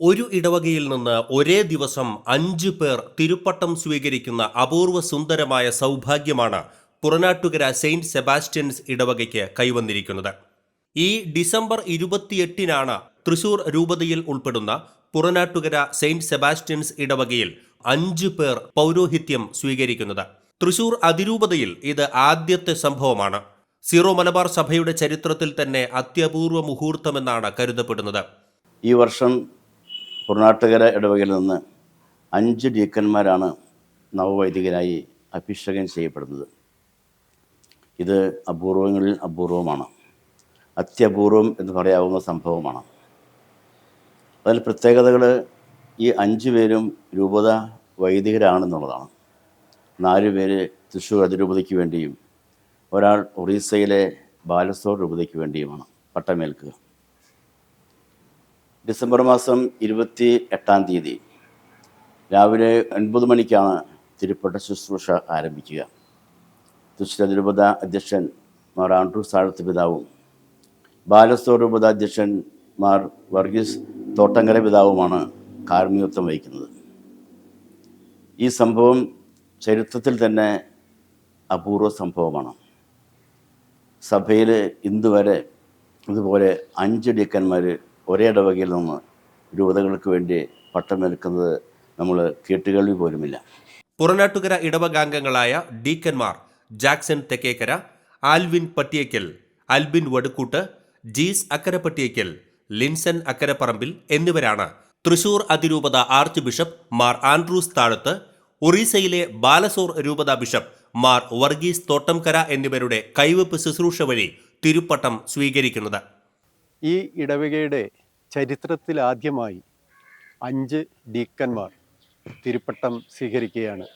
ഒരു ഇടവകയിൽ നിന്ന് ഒരേ ദിവസം അഞ്ച് പേർ തിരുപ്പട്ടം സ്വീകരിക്കുന്ന അപൂർവ സുന്ദരമായ സൗഭാഗ്യമാണ് പുറനാട്ടുകര സെയിന്റ് സെബാസ്റ്റ്യൻസ് ഇടവകയ്ക്ക് കൈവന്നിരിക്കുന്നത്. ഈ ഡിസംബർ ഇരുപത്തിയെട്ടിനാണ് തൃശൂർ രൂപതയിൽ ഉൾപ്പെടുന്ന പുറനാട്ടുകര സെയിന്റ് സെബാസ്റ്റ്യൻസ് ഇടവകയിൽ അഞ്ച് പേർ പൗരോഹിത്യം സ്വീകരിക്കുന്നത്. തൃശൂർ അതിരൂപതയിൽ ഇത് ആദ്യത്തെ സംഭവമാണ്. സീറോ മലബാർ സഭയുടെ ചരിത്രത്തിൽ തന്നെ അത്യപൂർവ മുഹൂർത്തമെന്നാണ് കരുതപ്പെടുന്നത്. ഈ വർഷം കുറുനാട്ടുകര ഇടവകയിൽ നിന്ന് അഞ്ച് ഡീക്കന്മാരാണ് നവവൈദികരായി അഭിഷേകം ചെയ്യപ്പെടുന്നത്. ഇത് അപൂർവങ്ങളിൽ അപൂർവമാണ്. അത്യപൂർവം എന്ന് പറയാവുന്ന സംഭവമാണ്. അതിൽ പ്രത്യേകതകൾ ഈ അഞ്ച് പേരും രൂപത വൈദികരാണെന്നുള്ളതാണ്. നാല് പേര് തൃശ്ശൂർ അതിരൂപതയ്ക്ക് വേണ്ടിയും ഒരാൾ ഒറീസയിലെ ബാലസോർ രൂപതയ്ക്ക് വേണ്ടിയുമാണ് പട്ടമേൽക്കുക. ഡിസംബർ മാസം ഇരുപത്തി എട്ടാം തീയതി രാവിലെ ഒൻപത് മണിക്കാണ് തിരുപ്പട്ട ശുശ്രൂഷ ആരംഭിക്കുക. രൂപത അധ്യക്ഷൻ മാർ ആൻഡ്രൂസ് സാഴത്ത് പിതാവും ബാലസ്വരൂപത അധ്യക്ഷൻ മാർ വർഗീസ് തോട്ടങ്കര പിതാവുമാണ് കാർമ്മികത്വം വഹിക്കുന്നത്. ഈ സംഭവം ചരിത്രത്തിൽ തന്നെ അപൂർവ സംഭവമാണ്. സഭയിൽ ഇന്ന് വരെ ഇതുപോലെ അഞ്ച് ഡീക്കന്മാർ ഒരേ ഇടവകയിൽ നിന്ന് രൂപതകൾക്ക് വേണ്ടി പട്ടമെടുക്കുന്നത് നമ്മൾ കേട്ടുകേൾവി പോലുമില്ല. പുറനാട്ടുകര ഇടവകാംഗങ്ങളായ ഡീക്കന്മാർ Jackson Thekkekara Alvin Pattiyakkal Albin Vadukkoot Jees Akkarapattiyakkal Linson Akkaraparambil എന്നിവരാണ്. തൃശൂർ അതിരൂപത ആർച്ച് ബിഷപ്പ് മാർ ആൻഡ്രൂസ് താഴത്ത് ഒറീസയിലെ ബാലസോർ രൂപത ബിഷപ്പ് മാർ വർഗീസ് തോട്ടംകര എന്നിവരുടെ കൈവപ്പ് ശുശ്രൂഷ വഴി തിരുപ്പട്ടം സ്വീകരിക്കുന്നത്. ഈ ഇടവകയുടെ ചരിത്രത്തിൽ ആദ്യമായി അഞ്ച് ഡീക്കന്മാർ തിരുപ്പട്ടം സ്വീകരിക്കുകയാണ്.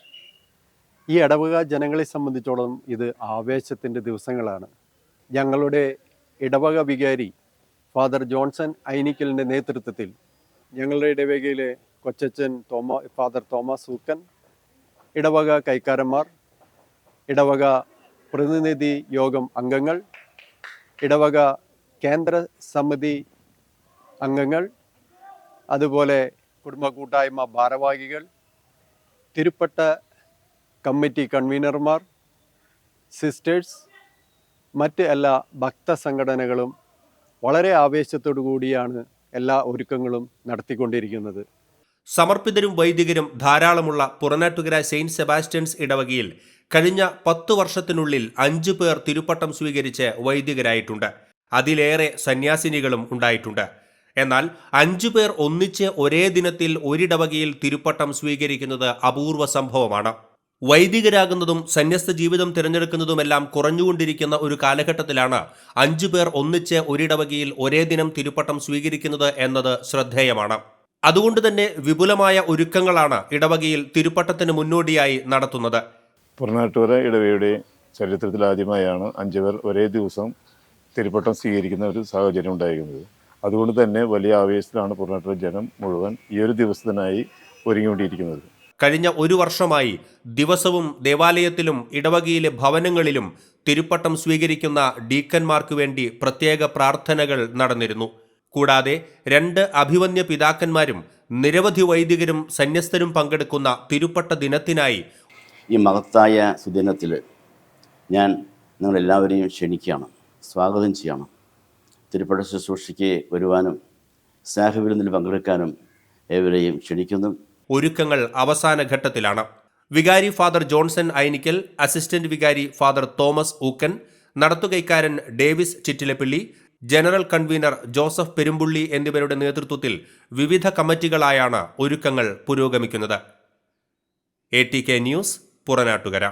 ഈ ഇടവക ജനങ്ങളെ സംബന്ധിച്ചോളം ഇത് ആവേശത്തിന്റെ ദിവസങ്ങളാണ്. ഞങ്ങളുടെ ഇടവക വികാരി ഫാദർ ജോൺസൺ ഐനിക്കലിന്റെ നേതൃത്വത്തിൽ ഞങ്ങളുടെ ഇടവകയിലെ കൊച്ചച്ചൻ തോമാ ഫാദർ തോമസ് സൂക്കൻ ഇടവക കൈക്കാരന്മാർ ഇടവക പ്രതിനിധി യോഗം അംഗങ്ങൾ ഇടവക കേന്ദ്ര സമിതി അംഗങ്ങൾ അതുപോലെ കുടുംബ കൂട്ടായ്മ ഭാരവാഹികൾ തിരുപ്പട്ട കമ്മിറ്റി കൺവീനർമാർ സിസ്റ്റേഴ്സ് മറ്റ് എല്ലാ ഭക്ത സംഘടനകളും വളരെ ആവേശത്തോടു കൂടിയാണ് എല്ലാ ഒരുക്കങ്ങളും നടത്തിക്കൊണ്ടിരിക്കുന്നത്. സമർപ്പിതരും വൈദികരും ധാരാളമുള്ള പുറനാട്ടുകര സെയിന്റ് സെബാസ്റ്റ്യൻസ് ഇടവകയിൽ കഴിഞ്ഞ പത്തു വർഷത്തിനുള്ളിൽ അഞ്ചു പേർ തിരുപ്പട്ടം സ്വീകരിച്ച് വൈദികരായിട്ടുണ്ട്. അതിലേറെ സന്യാസിനികളും ഉണ്ടായിട്ടുണ്ട്. എന്നാൽ അഞ്ചു പേർ ഒന്നിച്ച് ഒരേ ദിനത്തിൽ ഒരിടവകയിൽ തിരുപ്പട്ടം സ്വീകരിക്കുന്നത് അപൂർവ സംഭവമാണ്. വൈദികരാകുന്നതും സന്യസ്ത ജീവിതം തിരഞ്ഞെടുക്കുന്നതുമെല്ലാം കുറഞ്ഞുകൊണ്ടിരിക്കുന്ന ഒരു കാലഘട്ടത്തിലാണ് അഞ്ചു പേർ ഒന്നിച്ച് ഒരിടവകയിൽ ഒരേ ദിനം തിരുപ്പട്ടം സ്വീകരിക്കുന്നത് എന്നത് ശ്രദ്ധേയമാണ്. അതുകൊണ്ട് തന്നെ വിപുലമായ ഒരുക്കങ്ങളാണ് ഇടവകയിൽ തിരുപ്പട്ടത്തിന് മുന്നോടിയായി നടത്തുന്നത്. പുറനാട്ടൂര ഇടവയുടെ ചരിത്രത്തിൽ ആദ്യമായാണ് അഞ്ചു പേർ ഒരേ ദിവസം തിരുപ്പട്ടം സ്വീകരിക്കുന്ന ഒരു സാഹചര്യം ഉണ്ടായിരിക്കുന്നത്. അതുകൊണ്ട് തന്നെ വലിയ ആവേശത്തിലാണ് പുറനാട്ടുകര ജനം മുഴുവൻ ഈ ഒരു ദിവസത്തിനായി ഒരുങ്ങിക്കൊണ്ടിരിക്കുന്നത്. കഴിഞ്ഞ ഒരു വർഷമായി ദിവസവും ദേവാലയത്തിലും ഇടവകയിലെ ഭവനങ്ങളിലും തിരുപ്പട്ടം സ്വീകരിക്കുന്ന ഡീക്കന്മാർക്ക് വേണ്ടി പ്രത്യേക പ്രാർത്ഥനകൾ നടന്നിരുന്നു. കൂടാതെ രണ്ട് അഭിവന്യ പിതാക്കന്മാരും നിരവധി വൈദികരും സന്യസ്തരും പങ്കെടുക്കുന്ന തിരുപ്പട്ട ദിനത്തിനായി ഈ മഹത്തായ സുദിനത്തിൽ ഞാൻ നിങ്ങളെല്ലാവരെയും ക്ഷണിക്കുകയാണ്. സ്വാഗതം ചെയ്യണം. തിരുപ്പട ശുശ്രൂഷയ്ക്ക് വരുവാനും സ്നേഹവിരുന്നിൽ പങ്കെടുക്കാനും ഏവരെയും ക്ഷണിക്കുന്നു. ഒരുക്കങ്ങൾ അവസാന ഘട്ടത്തിലാണ്. വികാരി ഫാദർ ജോൺസൺ ഐനിക്കൽ അസിസ്റ്റന്റ് വികാരി father Thomas Ookkan നടത്തുകൈക്കാരൻ Davis Chittilappilly general convener Joseph Perumpully എന്നിവരുടെ നേതൃത്വത്തിൽ വിവിധ കമ്മിറ്റികളായാണ് ഒരുക്കങ്ങൾ പുരോഗമിക്കുന്നത്. A T K news Puranattukara.